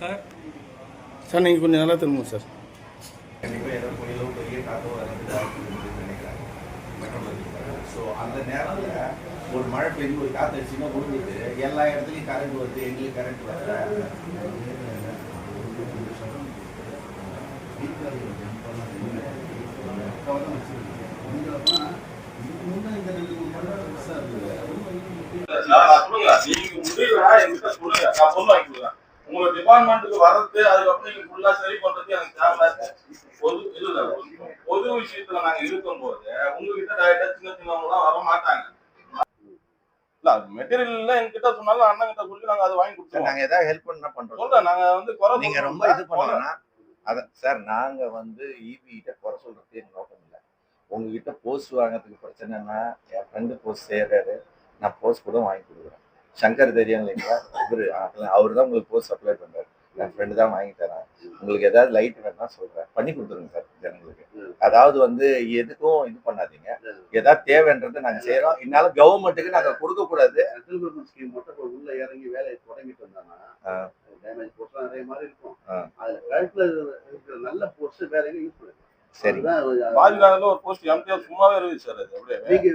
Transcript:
Sir. நீங்கள் கொஞ்சம் நல்லா திரும்புங்க சார். ஸோ அந்த நேரத்தில் ஒரு மழை பெய்து ஒரு காற்று அடிச்சுன்னா முடிஞ்சுது. எல்லா இடத்துலையும் கரண்ட் வருது எங்களுக்கு கரண்ட் வரல. நான் சொல்லுங்க. நீங்க என்கிட்ட சொல்லுங்க. நான் பொண்ணு வாங்கி கொடுக்குறேன். உங்க டிபார்ட்மெண்ட்டுக்கு வர்றது அதுக்கப்புறம் நீங்க ஃபுல்லா சரி பண்றது எனக்கு தேவை பொது இல்ல பொது விஷயத்துல நாங்க இருக்கும்போது உங்ககிட்ட டைரக்டா சின்ன சின்னவங்க எல்லாம் வர மாட்டாங்க. இல்ல அது மெட்டீரியல் என்கிட்ட சொன்னாலும் அண்ணன் கிட்ட சொல்லி நாங்க அதை வாங்கி சார் கொடுத்துருவோம். நாங்கள் ஏதாவது ஹெல்ப் பண்ணா பண்ணுறோம் சொல்றேன் நாங்க வந்து குறை நீங்க ரொம்ப இது அதான் சார் நாங்க வந்து ஈபி கிட்ட குறை சொல்றது எங்க நோக்கம் இல்லை. உங்ககிட்ட போஸ்ட் வாங்குறதுக்கு பிரச்சனைனா என் ஃப்ரெண்டு போஸ்ட் செய்யறாரு நான் போஸ்ட் கூட வாங்கி கொடுக்குறேன். சங்கர் தெரியும் இல்லைங்களா? இவரு அவர் தான் உங்களுக்கு போஸ்ட் சப்ளை பண்றாரு என் ஃப்ரெண்டு தான் வாங்கி தரேன். உங்களுக்கு ஏதாவது லைட் வேணும்னா சொல்றேன். பண்ணி கொடுத்துருங்க சார் ஜனங்களுக்கு. அதாவது வந்து எதுக்கும் இது பண்ணாதீங்க. ஏதாவது தேவைன்றதை நாங்க செய்யறோம் இதனால கவர்மெண்ட்டுக்கு நாங்க கொடுக்க கூடாது சென்ட்ரல் கவர்மெண்ட் ஸ்கீம் மட்டும் உள்ள இறங்கி வேலையை தொடங்கிட்டு வந்தாங்கன்னா டேமேஜ் போஸ்ட் நிறைய மாதிரி இருக்கும். அதுல கழுத்துல இருக்கிற நல்ல போஸ்ட் வேற எங்க யூஸ் பண்ணுங்க சரி பாதிநாளில் ஒரு போஸ்ட் எம்டிஆர் சும்மாவே இருக்குது சார் அது. அப்படியே